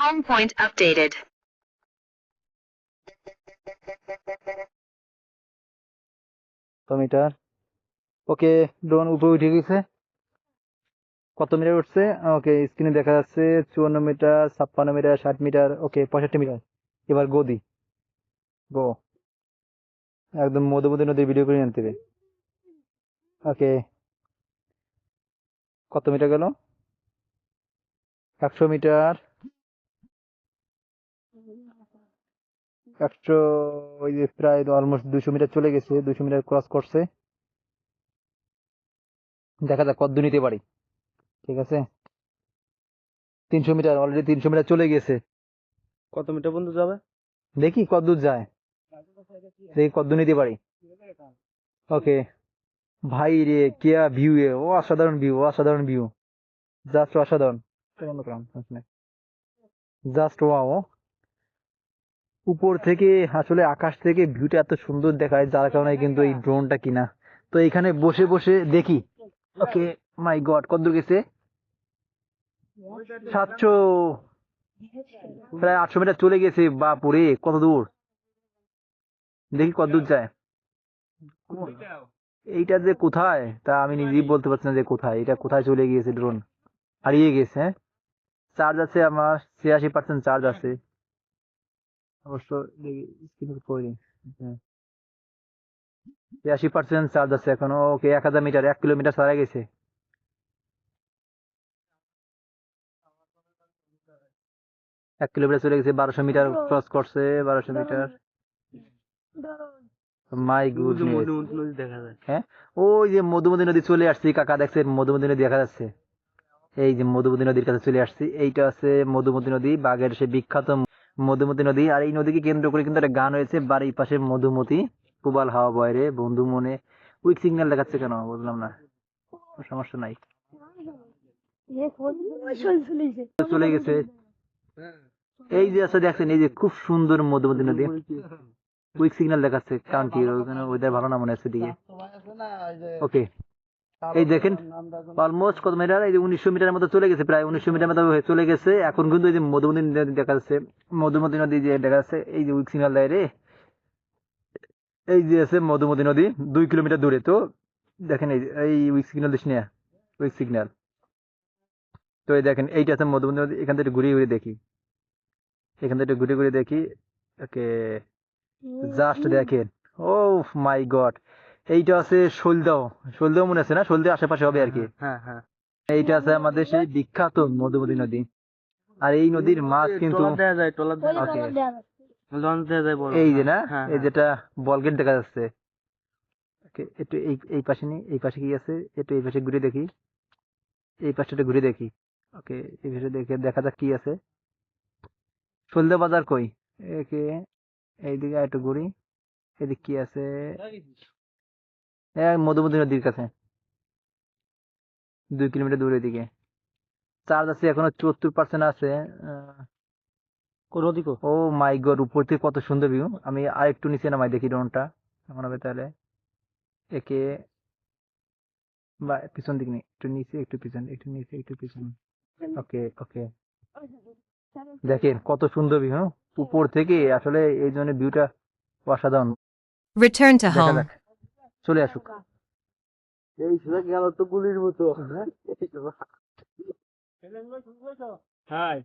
Home point updated. কত metre okay drone উপরে উঠে গেছে। কত মিটার উঠছে? ওকে স্ক্রিনে দেখা যাচ্ছে চুয়ান্ন মিটার, ছাপ্পান্ন মিটার, ষাট মিটার ওকে পঁয়ষট্টি মিটার। এবার গদি। গো একদম মধুমতি নদীর ভিডিও করে আনতে ওকে কত মিটার গেল? একশো মিটার। একশো ওই যে প্রায় অলমোস্ট দুশো মিটার চলে গেছে দুশো মিটার ক্রস করছে। দেখা যাক কত দূর নিতে পারি। ঠিক আছে? তিনশো মিটার অলরেডি তিনশো মিটার চলে গেছে। কত মিটার পর্যন্ত যাবে? দেখি কত দূর যায়। দেখি কত নিতে পারি। ওকে। ভাই রে কেয়া ভিউ এ? ও অসাধারণ ভিউ অসাধারণ ভিউ জাস্ট অসাধারণ। জাস্ট ওয়াও উপর থেকে, আসলে আকাশ থেকে ভিউটা এত সুন্দর দেখায়, যার কারণে কিন্তু এই ড্রোনটা কিনা। তো এখানে বসে বসে দেখি। ওকে মাই গড কত দূর গেছে? সাতশো, প্রায় আটশো মিটার চলে গেছে, বাপুরে, কত দূর? দেখি কত দূর যায়। এইটা যে কোথায়? তা আমি নিজেই বলতে পারছি না যে কোথায়। এটা কোথায় চলে গিয়েছে ড্রোন হারিয়ে গেছে হ্যাঁ? চার্জ আছে আমার ছিয়াশি পার্সেন্ট চার্জ আছে। অবশ্য স্ক্রিন করে দিই হ্যাঁ। পার্সেন্ট চার্জ আছে এখনও। ওকে এক হাজার মিটার এক কিলোমিটার সারা গেছে। এক কিলোমিটার চলে গেছে বারোশো মিটার ক্রস করছে বারোশো মিটার মাই গুড মধুমতি নদী দেখা যায় হ্যাঁ? ওই যে মধুমতি নদী চলে আসছি কাকা দেখছে মধুমতি নদী দেখা যাচ্ছে। এই যে মধুমতি নদীর কাছে চলে আসছি এইটা আছে মধুমতি নদী বাঘের সে বিখ্যাত মধুমতি নদী। আর এই নদীকে কেন্দ্র করে কিন্তু একটা গান হয়েছে বাড়ির পাশে মধুমতি পুবাল হাওয়া বয় রে। বন্ধু মনে উইক সিগন্যাল দেখাচ্ছে কেন? বুঝলাম না। সমস্যা নাই। চলে গেছে। এই যে আছে দেখছেন এই যে খুব সুন্দর মধুমতি নদী। উইক সিগন্যাল দেখাচ্ছে। কারণ কি ওখানে ওয়েদার ভালো না মনে হচ্ছে দিকে ওকে এই দেখেন অলমোস্ট কত মিটার এই উনিশশো মিটারের মতো চলে গেছে প্রায় উনিশশো মিটার মতো চলে গেছে। এখন কিন্তু এই যে মধুমতি নদী দেখা যাচ্ছে মধুমতি নদী যে দেখা যাচ্ছে এই যে উইক সিগন্যাল দেয় রে। এই যে আছে মধুমতি নদী দুই কিলোমিটার দূরে। তো দেখেন এই এই উইক সিগন্যাল দিস না উইক সিগন্যাল তো এই দেখেন এইটা আছে মধুমতি নদী এখান থেকে ঘুরে ঘুরিয়ে দেখি। এখান থেকে ঘুরে ঘুরে দেখি ওকে জাস্ট দেখেন। ও মাই গড এইটা আছে সলদাও সলদাও মনে আছে না? সলদাও আশেপাশে হবে আর কি। হ্যাঁ হ্যাঁ এইটা আছে আমাদের সেই বিখ্যাত মধুমতি নদী। আর এই নদীর মাছ কিন্তু এই যে না? হ্যাঁ, এই হ্যাঁ। যেটা বলগেট দেখা যাচ্ছে। ওকে একটু এই এই পাশে নি এই পাশে কি আছে? একটু এই পাশে ঘুরে দেখি। এই পাশটা ঘুরে দেখি। ওকে এই পাশে দেখে দেখা যাক কি আছে। সলদা বাজার কই? একে এইদিকে একটু ঘুরি। এদিক কি আছে? হ্যাঁ মধুমতি নদীর কাছে। দুই কিলোমিটার দূরে দিকে চার্জ আছে এখনও চুয়াত্তর পার্সেন্ট আছে নদী ও মাই গড উপর থেকে কত সুন্দর ভিউ আমি আর একটু নিচে নামাই দেখি ড্রোনটা। কেমন হবে তাহলে। একে বা পিছন দিক নেই একটু নিচে একটু পিছন একটু নিচে একটু পিছন। ওকে ওকে। দেখেন কত সুন্দর ভিউ উপর থেকে আসলে এই জন্য ভিউটা অসাধারণ। দেখা home. যাক। চলে আসুক। এই সোজা গেল তো গুলির মতো। হ্যাঁ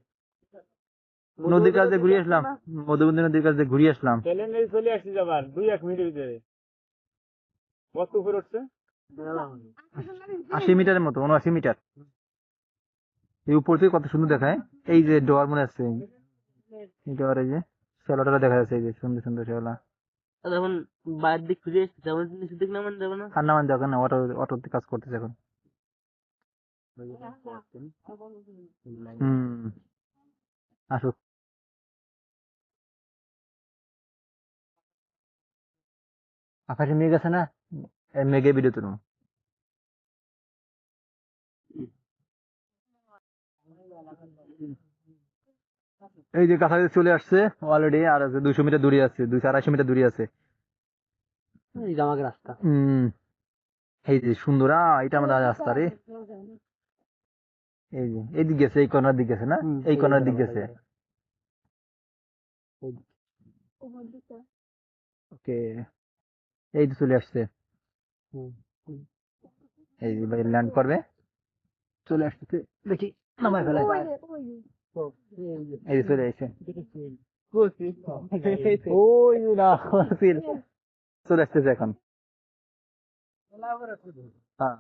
নদীর কাছে ঘুরে আসলাম। মধুবন্তী নদীর কাছে ঘুরে আসলাম। চলে আসছি যাবার দুই এক মিনিটের ভিতরে। কত উপরে উঠছে। আশি মিটারের মতো উনআশি মিটার। এই উপর থেকে কত সুন্দর দেখায়। এই যে ডোয়ার মনে আছে। এই ডোয়ার এই যে শ্যাওলাটা দেখা যাচ্ছে এই যে সুন্দর সুন্দর শ্যাওলা এখন বাইরের দিক দিক নামান যাবে না? আর নামান দরকার না অটো অটোতে কাজ করতেছে এখন। আসুক। আকাশে মেঘ আছে না? মেঘে ভিডিও তুলুন এই যে কাছাকাছি চলে আসছে অলরেডি আর আছে দুইশো মিটার দূরে আছে দুইশো আড়াইশো মিটার দূরে আছে। এই জামাকে রাস্তা। হুম এই যে সুন্দর এটা আমাদের রাস্তা রে। এই যে এইদিক গেছে এই কর্নার দিক গেছে না? এই এই কর্নার দিক গেছে। ওকে এই তো চলে আসছে। এই যে ভাই ল্যান্ড করবে। চলে আসতেছে দেখি নামায় ফেলে। এই চলে আসছে ওই না চলে আসতেছে এখন হ্যাঁ